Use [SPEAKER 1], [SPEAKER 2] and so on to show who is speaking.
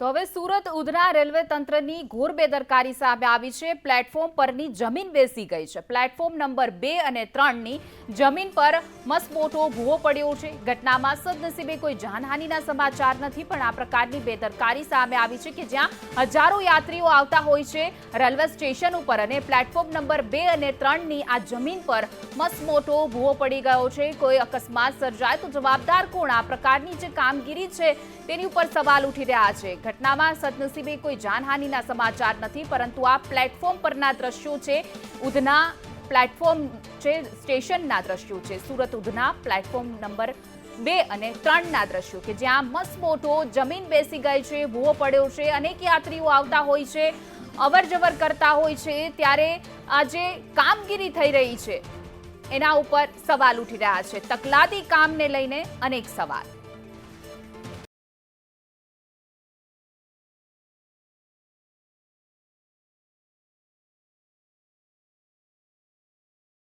[SPEAKER 1] તો હવે સુરત ઉધના રેલવે તંત્રની ઘોર બેદરકારી સામે આવી છે. પ્લેટફોર્મ પરની જમીન બેસી ગઈ છે. પ્લેટફોર્મ નંબર બે અને ત્રણની જમીન પર મસમોટો ભૂવો પડ્યો છે. ઘટનામાં સદનસીબે કોઈ જાનહાનિના સમાચાર નથી, પણ આ પ્રકારની બેદરકારી સામે આવી છે કે જ્યાં હજારો યાત્રીઓ આવતા હોય છે રેલવે સ્ટેશન ઉપર અને પ્લેટફોર્મ નંબર બે અને ત્રણની આ જમીન પર મસમોટો ભૂવો પડી ગયો છે. કોઈ અકસ્માત સર્જાય તો જવાબદાર કોણ? આ પ્રકારની જે કામગીરી છે તેની ઉપર સવાલ ઉઠી રહ્યા છે. ઘટનામાં સદનસીબે કોઈ જાનહાનિના સમાચાર નથી, પરંતુ આ પ્લેટફોર્મ પરના દ્રશ્યો છે. ઉધના પ્લેટફોર્મ છે, સ્ટેશનના દ્રશ્યો છે. સુરત ઉધના પ્લેટફોર્મ નંબર બે અને ત્રણના દ્રશ્યો કે જ્યાં મસમોટો જમીન બેસી ગઈ છે, ભૂવો પડ્યો છે, અનેક યાત્રીઓ આવતા હોય છે અવર જવર કરતા હોય છે, ત્યારે આ જે કામગીરી થઈ રહી છે. એના ઉપર સવાલ ઉઠી રહ્યા છે. તકલાદી કામને લઈને અનેક સવાલ.